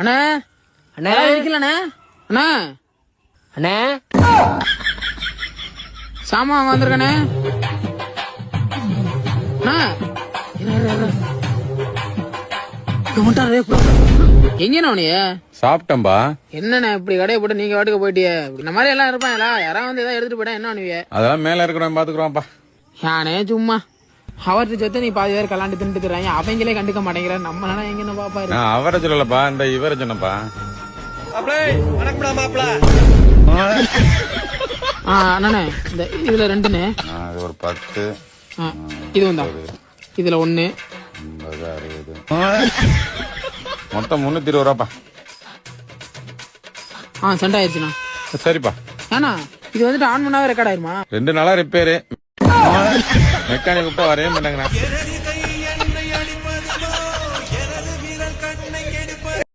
அண்ணா? அண்ணே? இருக்கலண்ணே. அண்ணா. அண்ணே? சாமான் வந்திருக்கண்ணே அண்ணா. எங்கண்ணா உனிய சாப்பிட்டேன்பா. என்னண்ணே இப்படி கடையை போட்டு நீங்க வாட்டுக்கு போயிட்டியே? இந்த மாதிரி எல்லாம் இருப்பாங்களா? யாராவது வந்து ஏதாவது எடுத்துட்டு போயிட்டா என்ன பண்ணுவீங்க அதெல்லாம் மேல இருக்கிறவன் பாத்துக்கிறோம்ப்பா யானே சும்மா. அவர்கிட்ட சேர்த்து நீ பாதி பேர் கலாண்டு தின்ட்டு தர்றாங்க அவங்களே கண்டுக்க மாட்டேங்கிறார் நம்மளால எங்கன்னு பாப்பாரு நான் அவரை சொல்லலப்பா இந்த இவரை சொன்னப்பா ஆ அண்ணே இந்த இதுல ரெண்டுண்ணே இது ஒரு பத்து ஆ, இது வந்தா இதுல ஒண்ணு. ஐம்பது அறுபது. மொத்தம் முன்னூத்தி இருபது ரூபாப்பா. ஆ ஆயிடுச்சுண்ணா. சரிப்பா. ஏண்ணா இது வந்துட்டு ஆன் பண்ணாவே ரெக்கார்ட் ஆயிருமா? ரெண்டு நாளா ரிப்பேரு மெக்கானிக் கூப்பிட்டா வரவே மாட்டாங்கண்ணா.